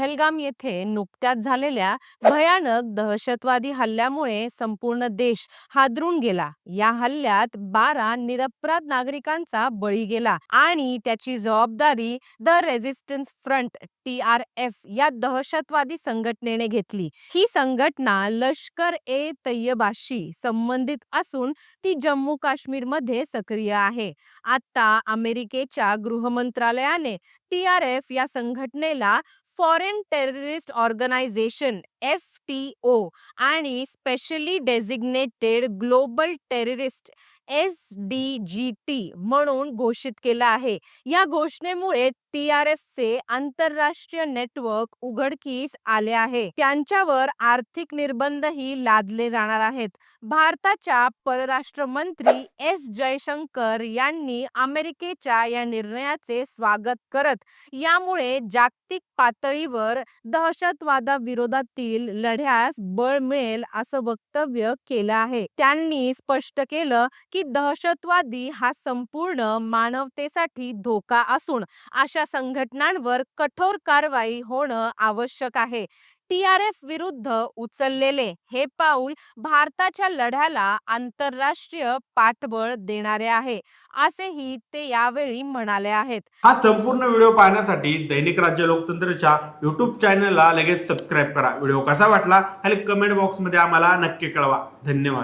पहलगाम येथे नुकत्याच झालेल्या भयानक दहशतवादी हल्ल्यामुळे संपूर्ण देश हादरून गेला. या हल्ल्यात बारा निरपराध नागरिकांचा बळी गेला आणि त्याची जबाबदारी the resistance front T R F या दहशतवादी संघटनेने घेतली. ही संघटना लष्कर ए तय्यबाशी संबंधित असून ती जम्मू काश्मीरमध्ये सक्रिय आहे. आता अमेरिकेच्या गृहमंत्रालयाने टी आर एफ या संघटनेला foreign terrorist organisation F T O आणि specially designated global terrorist S D G T म्हणून घोषित केलं आहे. या घोषणेमुळे टी आर एफ चे आंतरराष्ट्रीय नेटवर्क उघडकीस आले आहे. त्यांच्यावर आर्थिक निर्बंधही लादले जाणार आहेत. भारताच्या परराष्ट्र मंत्री एस जयशंकर यांनी अमेरिकेच्या या निर्णयाचे स्वागत करत यामुळे जागतिक पातळीवर दहशतवादाविरोधातील लढ्यास बळ मिळेल असं वक्तव्य केलं आहे. त्यांनी स्पष्ट केलं की की दहशतवादी हा संपूर्ण मानवतेसाठी धोका असून अशा संघटनांवर कठोर कारवाई होणं आवश्यक आहे. टी आर एफ विरुद्ध उचललेले हे पाऊल भारताच्या लढ्याला आंतरराष्ट्रीय पाठबळ देणारे आहे असेही ते यावेळी म्हणाले आहेत. हा संपूर्ण व्हिडिओ पाहण्यासाठी दैनिक राज्य लोकतंत्रच्या युट्यूब चॅनलला लगेच सबस्क्राईब करा. व्हिडिओ कसा वाटला खाली कमेंट बॉक्समध्ये आम्हाला नक्की कळवा. धन्यवाद.